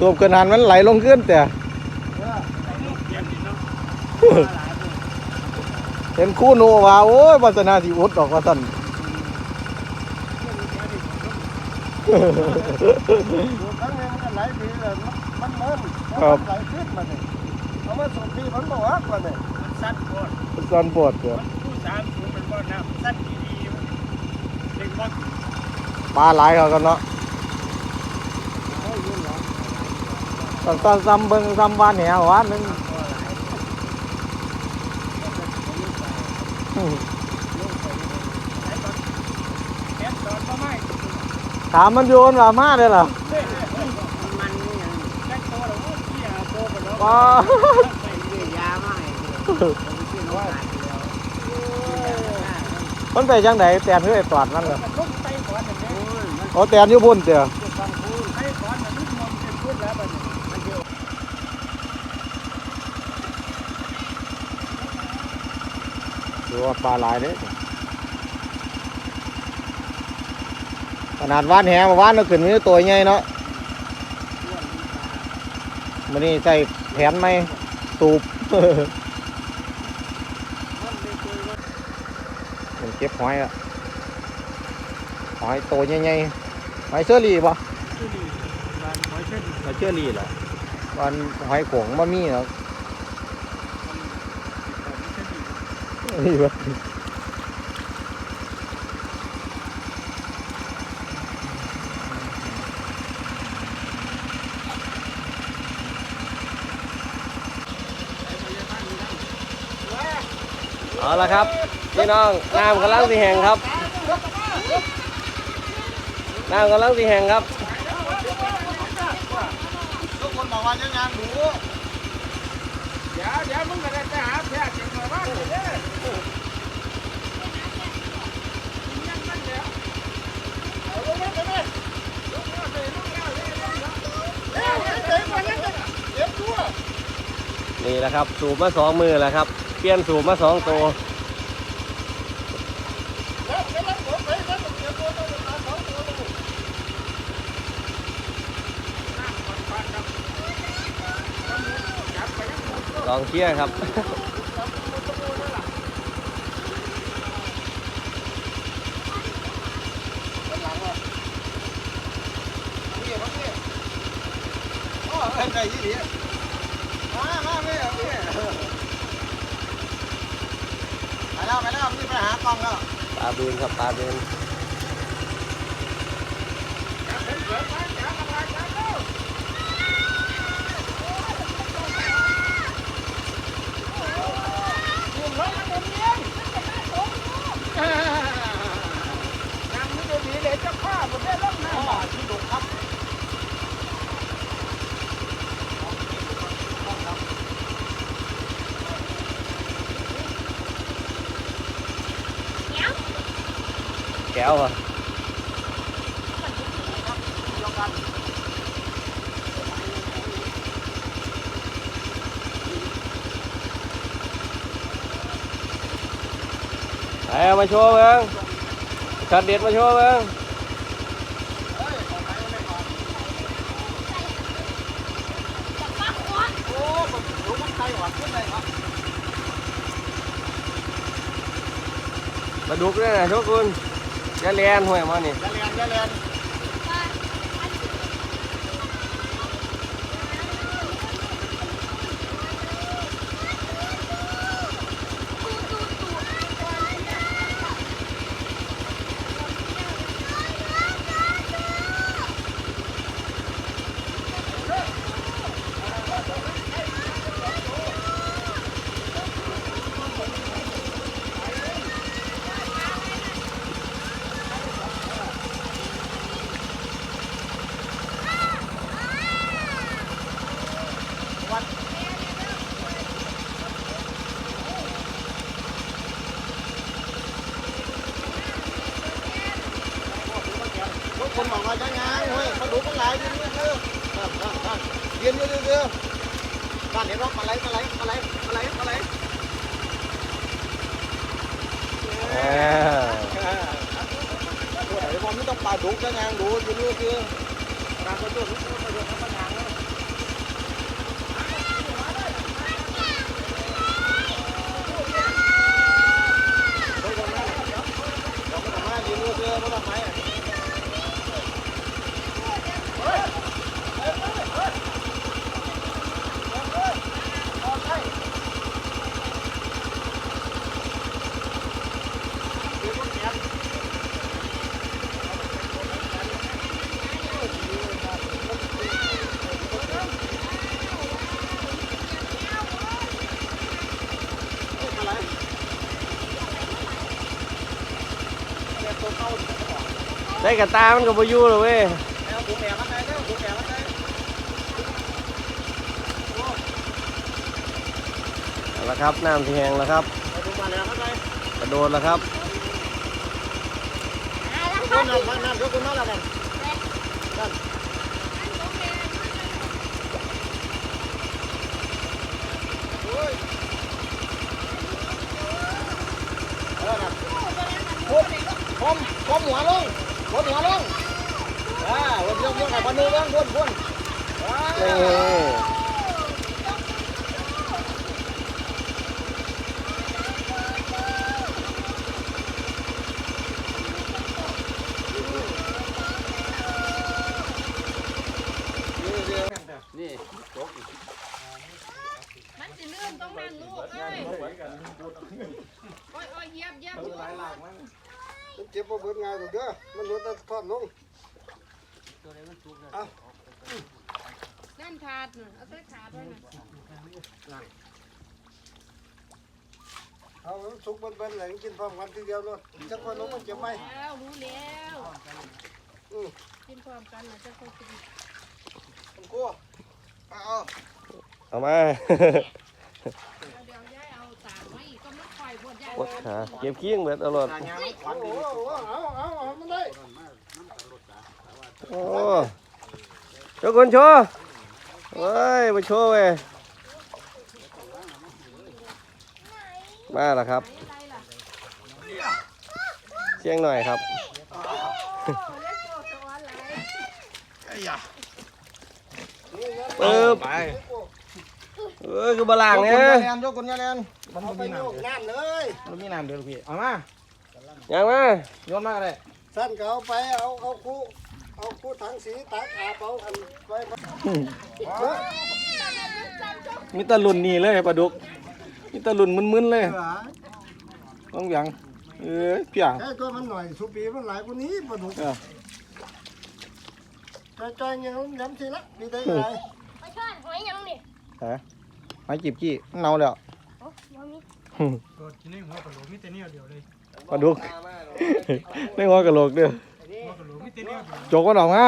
สูบกระนานมันไหลลงขึ้นแต่เห็นคู่หนูว่าโอ้ยวัฒนาสิอุดออกว่าสั่นดูครั้งนี้มันก็ไหลดีเลยมันมันมันไหลขึ้นมาเนี่ยเอามาสูบพี่มันบอกว่าก่อนเนี่ยสั้นโคตรสั่นปวดเด้อผู้สามสูงเป็นบ่อน้ำสั้นดีๆเด็กบ่ปลาหลายเขากันเนาะ ต้องซ้ำซ้ำเบิ่งซ้ำวานแหววานหนึงแค่ตอนบ่ไม่ถามมันโยนว่ามาได้อล่ะมันนี่ยังแค่โตแล้วโอ้ยอะโตไปแล้วปลาไม่ได้ยามาให้ว่ามันไปจังไดแตนคือไอ้ตอดมันเหรอมันลงไปก่อนอย่างนี้โอ้แตนอยู่พุ่นเด้อไปก่อนมันมองเป็นพูดแล้วบัดนี้มันเดียว ดูว่าปลาหลายเด้อขนาดวานแหมาวานเราขึ้นมีตัวใหญ่เนาะมันนี่ใส่แผนไหมตูบมันเก็บหอยอะหอยโตใหญ่ๆหอยเชอรี่ปะที่นี่บ้านหอยเช่นหอยเชอรี่เหรอวันหอยโขงมามีเหรอ นี่วะเอาละครับพี่น้องน้ำกำลังสีแห้งครับน้ำกำลังสีแห้งครับทุกคนบอกว่ายังานหนูเดี๋ยวเดี๋ยวมึงก็ได้ไปหาแพทย์จังเลยว่า นี่แหละครับ สูบมาสองมือแล้วครับ เปลี่ยนสูบมาสองตัวลองเชี่ยครับเป็นไงยี่ดี มามาไม่เอาไม่ไปแล้วไปแล้วพี่ไปหากล้องแล้วปลาบืนครับปลาบืนแก้วอะเอามาโชว์เบิ้งช็อตเด็ดมาโชว์เบิ้งมาดุกด้วยนะทุกคนอ ย่าเลียนห่วยมานี่อย่าเรียนอย่าเรียน ทุกคนบอกว่ายังไงเฮ้ยมาดูมันไหลยืนยืนเออยืนยืนยืนยืนบ้านเห็นว่ามาไหลมาไหลมาไหลมาไหลมาไหล เออ ตัวไหนผมไม่ต้องปลาดุกยังไงดูยืนยืนยืนการกระตุ้นกระตุ้นธรรมดา ได้กระตามันก็บ่อยู่เลยเว้ยเอาถุงแหนมันไปเด้อถุงแหนมันไปเอาละครับน้ำที่แห้งแล้วครับเอาถุงมาแหนมันไปกระโดดแล้วครับคนน้ำน้ำน้ำเดี๋ยวคุณมาแล้วกันโอ้ยเออนะผม ผมผมหัวลงผมหัวลงอ่าวันยกยกให้พนุเรื่องพุ่นพุ่นอ่านี่มันสิลื่นต้องนั่นลูกเอ้ยโอ้ยโอ้ยเหยียบเหยียบอยู่ มันเจ็บปวดเบิดงานเด้อมันรถจะทอดลงนั่นถาดน่ะเอาใส่ถาดไว้น่ะเอาสุกเบิ้ลๆเลยกินพร้อมกันทีเดียวรถจักคนลงมันจะไหมแล้วรู้แล้วอือกินพร้อมกันน่ะจะค่อยกินผมกลัวเอาเอามาแล้ ดยายปวดขาเก็บขี้งเบิดตลอดโอ้โหเอาเอาเอามันได้โอ้เจ้าคนโชว์เว้ยมาโชว์เว้ยมาแล้วครับอะไรล่ะเชียงหน่อยครับโอ้เล็กโตสวรรค์ไหลปึ๊บเออคือบลางเนี่ยยกคนยาแลนมันเอาไป มีโยน้กน้ำเลยำมันมีน้ำเดือดพี่เอามายังมาโยนมาก็ได้สั้นก็เอาไปเอาเอาคู่เอาคู่ถังสีตักอาบเอาอันไว้มีแตะลุนนี่เลยปลาดุกมีแตะลุนมึนๆเลยต้องอย่างเอ้ยเปียงแค่ตัวมันหน่อยสุปีมันหลายกว่านี้ปลาดุกเออใจๆยังย้ำทีละดีได้ไงไปช่อนหอยยังนี่ฮะไม้จีบจี้เน่าแล้วโอ้ยังมี ตัวกินในหัวกระโหลกมีแต่เนี่ยเดียวเลยปลาดุกในหัวกะโหลกเด้อหัวกระโหลกมีแต่เนี่ยเดียวจกมันออกมา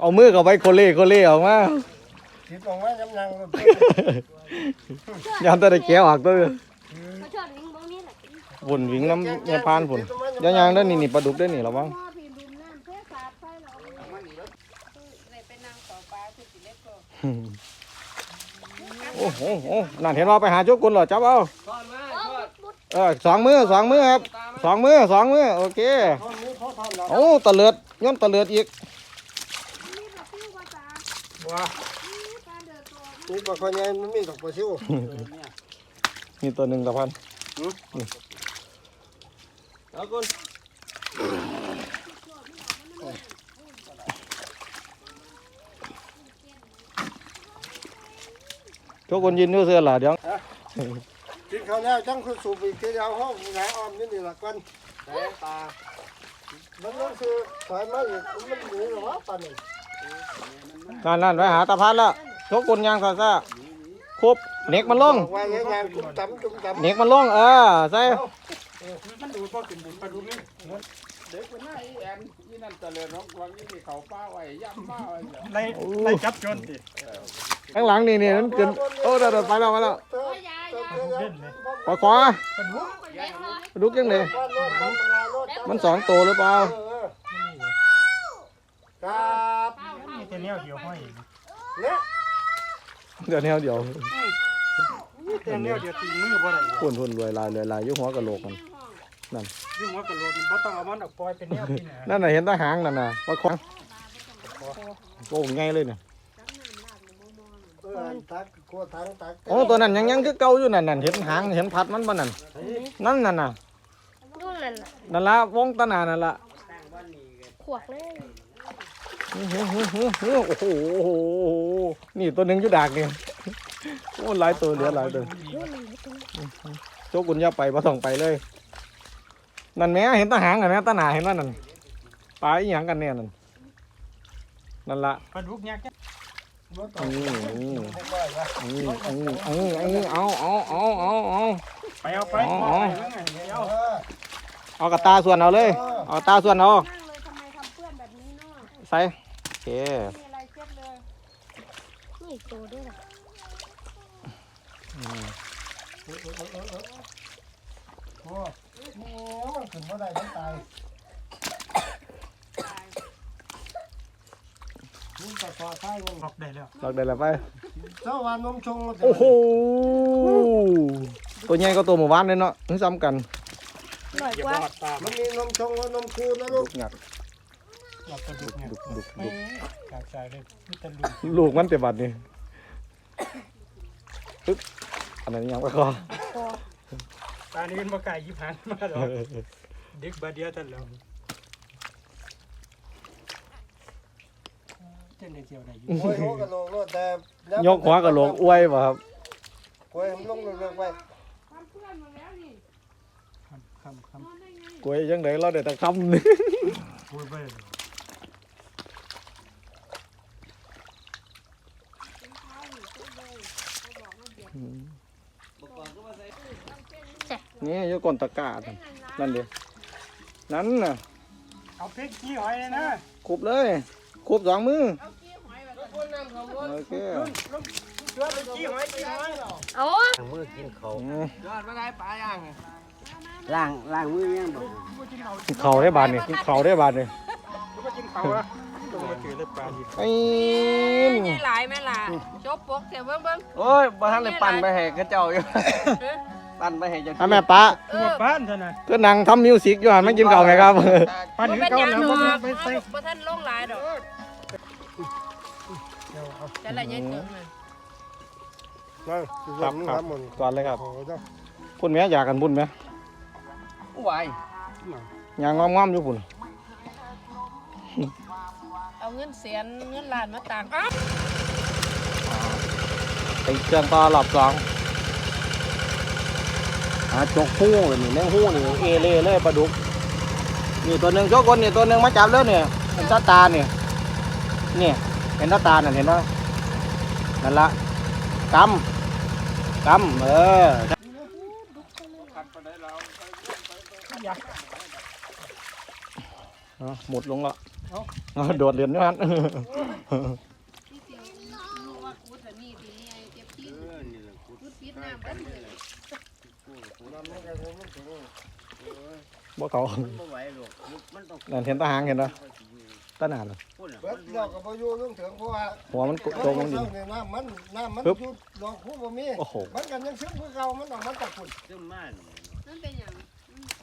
เอามือเข้าไปโคเล่โคเล่ออกมาคิดลงไว้ย้ำยังยามแต่ได้แก้วออกตัวไปช่อนลิงบางนี้แหละฝุ่นวิ่งน้ำเนี่ยพานฝุ่นยางๆเด้อนี่นี่ปลาดุกเด้อนี่ระวังพ่อพี่ดินน้ำเพื่อสาดไฟเราเลยไปนั่งต่อปลาคือสิเล็ก โตโอ้โหโอ้นั่นเห็นว่าไปหาโจกกุนเหรอจับเอาทอดมาทอดเออสองมือสองมือครับสองมือสองมือโอเคท่อนนี้เขาทำแล้วโอ้ตะเลือดย้อนตะเลือดอีกนี่ปลาซิวปลาตาว้านี่ปลาเดือดตัวนี่ปลาคอใหญ่มันมีดอกปลาซิวนี่ตัวหนึ่งละพันเอาคน โจกกุนยินด้วยเสื้อหล่ะเดี๋ยวกินข้าวแล้วจังคือสูบอีกทีเดียวห้องหาออมนี่นี่ละกันตามันต้องคือถอยมาอีกมันหนีหรอวะปลานี่นั่นนั่นไปหาตาพันแล้วโจกกุนยางซาซาครบเน็กมันลงบอกว่าอย่างงานจุ่มจำจุ่มจำเน็กมันลงเออใส่มันดูก็กินบุญปลา ดุกนี่เด็กคนหน้าอีแอนนี่นั่นเจริญน้องวังนี่เขาป้าไว้ย่ำป้าไว้ไล่ไล่จับจนดิข้างหลังนี่นี่นั่นเกินโอ้เดี๋ยวเดี๋ยวไปแล้วไปแล้วโอ้ยยายยายปลาขวาเล็กเลยปลาดุกยังไงมันสองตัวหรือเปล่าครับมีแต่เนี่ยเดียวห้อยเนี่ยเดี๋ยวแนวเดียวมีแต่เนี่ยเดียวตีมือบ่ได้ พุ่นพุ่นรวยลายรวยลายอยุ่หัวกะโหลกมัน ยุ่งหัวกระโหลกนี่บ่ต้องเอามันออกปล่อยเป็นเนี่ยกินนั่นน่ะเห็นแตาหางนั่นน่ะปลาขวาโอ้ไงเลยเนี่ยเออตักกลัวถังตักโอ้ตัวนั้นยังยังคือเก่าอยู่นั่นนั่นเห็นหางเห็นพัดมันบ่นั่นนั่นนั่นน่ะนู่นนั่นน่ะนั่นละวงตะนานั่นละขวกเลยอื้อหือหือหือหือโอ้โหโอ้โหนี่ตัวหนึ่งอยู่ดากนี่โอ้หลายตัวเหลือหลายตัวโจกุนอย่าไปบ่ต้องไปเลย นั่นแหม่เห็นตาหางอะแหม่ตาหนาเห็นว่านั่นปลาอีหยังกันเนี่ยนั่นนั่นละปลาดุกยักษ์อืมอืมอืมอืมอืมอืมเอาเอาเอาเอาเอาไปเอาไปเอาไปเดี๋ยวเออเอากระตาส่วนเอาเลย เอาตาส่วนเอานั่งเลยทำไมทำเพื่อนแบบนี้เนาะใส่โอเคมีอะไรเช็ดเลยนี่ตัวด้วยล่ะโอ้ โหมันขึ้นบ่ได้มันตายนี่ก็พอใช้เงินล็อกได้แล้วลอกได้แล้วไป เจ้าวานนมชงโอ้โห ตัวใหญ่ก็ตัวหมู่บ้านเลยเนาะนึกซ้ำกันหน่อยอย่ากว่าบอดตามันมีนมชงกับนมคูนะลูกหยักหลับกระดูกเนี่ยดุกดุกดุกกากใจเลยมีแต่ลุงลูกมันเต็มบัดนี่ปึ๊บอันนั้นยังไม่คอ ตานี้เป็นบ่ไก่ยิบหันมาหรอกเด็กบาเดียวท่านแล้วเจ้าในเที่ยวได้อยู่โอ้ยหัวกะโหลกโลดแต่ยกหัวกระโหลกอ้วยป่ะครับโอ้ยมันลงเลิกๆไปทำเพื่อนมาแล้วนี่คำคำคนอนได้ไงกล้วยยังไงเราได้แต่คำนึงำพูดไปเลย นี่อยก้นตะกร้านั่นนั่นเดียวนั่นน่ะเอาเพชรขี้หอยเลยนะคุบเลยคุบสองมือเอากี้หอยแบบโอเคเชื่อไปขี้หอยขี้หอยเอาอืมล้างล้างมือยังบ่กินเข่าได้บานนี่กินเข่าได้บานนี่รู้ว่ากินเขาอะต้องมาถือเลยปลาดิบไอ้ใหญ่หลายแม่ล่ะจบปกเสียเบิ่งเบิ่งโอ้ยบ่ทันเลยปั่นไปให้กระเจ้าอยู่ ปั่นไปให้เจ้าอะแม่ป้าเอตัวอบ้านเท่านั้น ก็นั่งทำมิวสิกอยู่หันไม่กินเข่าไงครับ ปั่นบ่นี้เป็นเขาหยังแล้วดบ่อกไปใส่ บ่ท่านลงหลายดอกแต่ละยัยเติมเลยนั่นครับครับหมุนก่อนเลยครับโอ้ยเจ้าพุ่นแม่อยากกันพุ่นไหมไหวยางงอมๆอยู่พุ่นเอาเงินแสนเงินล้านมาต่างอ้าว ไปเครื่องต่อรอบสอง หาจกหู้เลยนี่แมงหู้นี่เอเล่เลยปลาดุกนี่ตัวหนึ่งโชกคนนี่ตัวหนึ่งมาจับแล้วเนี่ยเห็นตาตาเนี่ยนี่เห็นตาตาน่ะเห็นปะนั่นละกำกำเออหมดลงละอาโดดเหรียญนี่มัน ที่เสียวรู้ว่ากูแต่นี่ทีนี้ไอ้เจ็บที่กูปิดน้ำเบิ่งเลยบ่เขาบ่ไหวหรอกมันต้องนั่นเห็นตาหางเห็นปะตาหนาเลยพูดน่ะเบิดเดียวก็บ่อยู่ลุงถึงเพราะว่าหัวมันกจมลงดินเนี่ยน้ำมันน้ำมันปึ๊บอยู่ดอกคู่บ่มีโอ้โห มันกันยังซึมคือเก่ามันต้องมันตะกุ่นซึมมานี่นั่นเป็นหยัง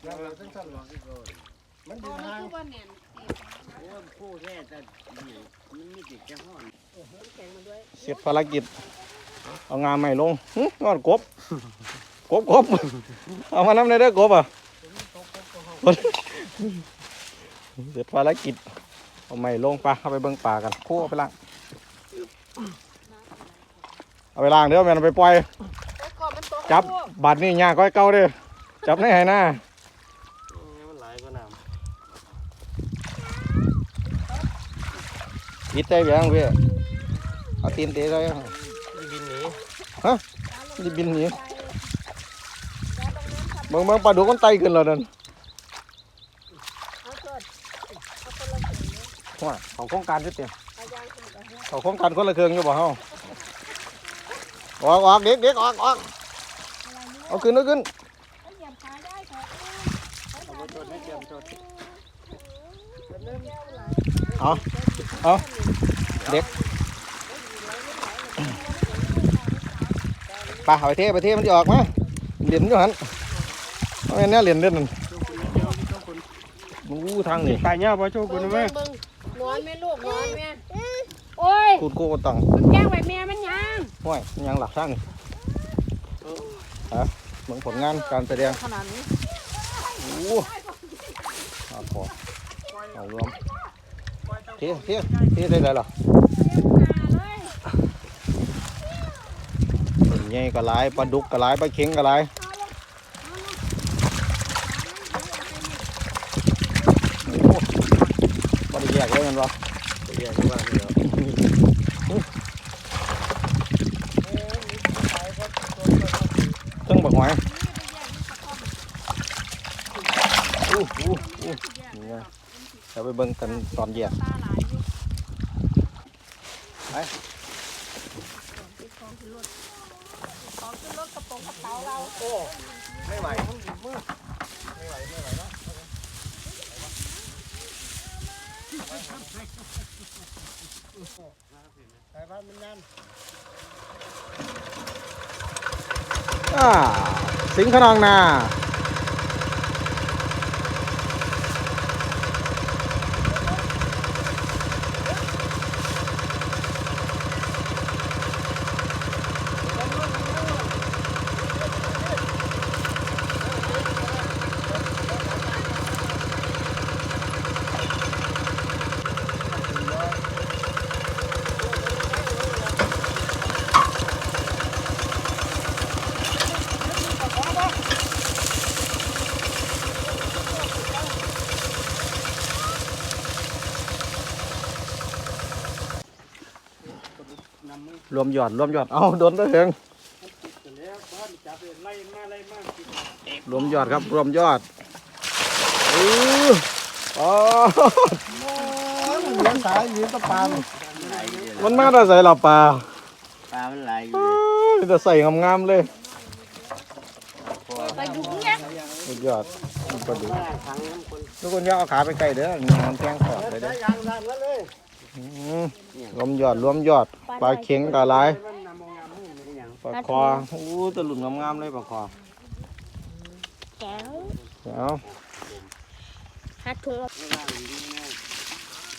อย่างเราจังซั่นหรอกมันโอ้ดินมันห่าง คือว่าแน่นโอ้ยผู้แท้แต่นี่มันมีติดจะห้อนแข็งมาด้วยเสร็จภารกิจ เอางานใหม่ลงหึงอนกบ กบกบเอามาน้ำในเด้อกบอะเสร็จภารกิจเอาใหม่ลงปลาเอาไปเบิ่งปลากันโค้เอาไปล้างเอาไปล้างเดี๋ยวแม่นเอาไปปล่อยแต่ก่อนมันตกจับบัดนี่ยากก้อยเก่าเด้อจับในไหหน้ามันหลายกว่าน้ยิดใจเบียงพี่เอาตีนเตะเลยำบินหนียิบินหนี เบิ่งเบิ่งปลาดุกมันไตขึ้นแล้วนั่นเอาเกิดเอาคนละเสียงเลยว่าเขาโครงการจุดเต็มเอายางขึ้นไปเนี่ยเขาโครงการคนละเครื่องอยู่บ่เฮาออกออกเด็กเด็กออกออกเอาขึ้นเอาขึ้นเอาเหยียบขาได้ค่ะเอาไปจดให้เตรียมจดเอาเอาเด็กปลาเอาไปเทไปเทมันจะออกมาเหรียญอยู่หัน เอาแม่นแน่เหรียญเด่นนั่นอู้ทางนี่ปลาเน่าบ่โชคเบิ่คุณงแม่เบิ่งเบิ่งนอนแม่ลูกนอนแม่โอ้ยกูดกูก็ต้องมันแกล้งไว้แม่มันยังห้วยยังหลักทางนี่ฮะเบิ่งผลงานการแสดงขนาดนี้อู้เอาพอเอารวมเทียเทียเทียได้เลยเหรอเป็นไงก็หลายปลาดุกก็หลายปลาเข็งก็หลายโอ้บ่ ได้แยกเลยแมันบ่เรียกว่าเดี๋ยวตึ้งบักหอยอู้เบิ่งกันตอนเย็นปลาหลายอยู่ไปของขึ้นรถของขึ้นรถกระโปรงกระเป๋าเราไม่ไหวอ่าสิงห์ขนองนานำมื สิงขนองนา วมยอดรวมยอดเอาโดนตะเถิงเสร็จแล้วบ้านจับเลยไล่มาไล่มากินรวมยอดครับรวมยอดอืออ๋อเลี้ยงสายยืนตะปานมันมาแต่ใส่หลับปลาปลามันไหลอ้าวแต่ใส่งามๆเลยไปดูเนี่ยสุดยอดปลาดุกทุกคนอย่าเอาขาไปใกล้เด้อนี่มันแทงขอดเลยเด้อ ยางดันแล้วเลยอืมรวมยอดรวมยอด ปลาเข็งกะลายมันนำมองงามมือไม่ได้ยังปลาคอโอ้ตะหลุนงามๆเลยปลาคอแก้วเดี๋ยวหัดถุง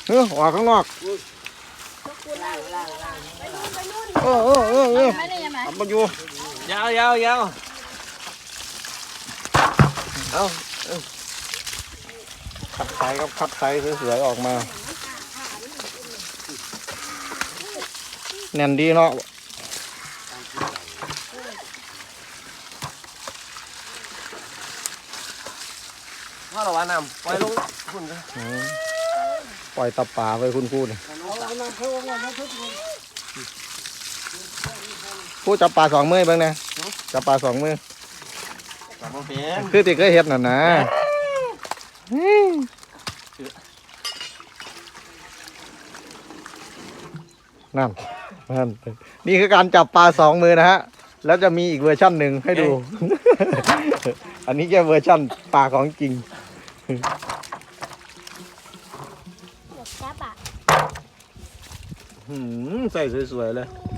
เฮ้ยออกข้างนอกเออเออเออเออไม่ได้ยังไงเอามาอยู่ยาวยาวยาวเอาคัดไซส์ครับคัดไซส์สวยๆออกมา แน่นดีเนาะพ่อเราว่านำปล่อยลงคุณนะอืมปล่อยตับป่าไปคุณครูนี่ผู้จับปลาสองมือเบ้างนะจับปลาสองมือสามโมงเป็นคือที่เคยเห็ดน่ะนะนั่น นั่นนี่คือการจับปลาสองมือนะฮะ แล้วจะมีอีกเวอร์ชั่นหนึ่งให้ดู อันนี้แค่เวอร์ชั่นปลาของจริงอยากจับอะหืมใส่สวยๆเลยเ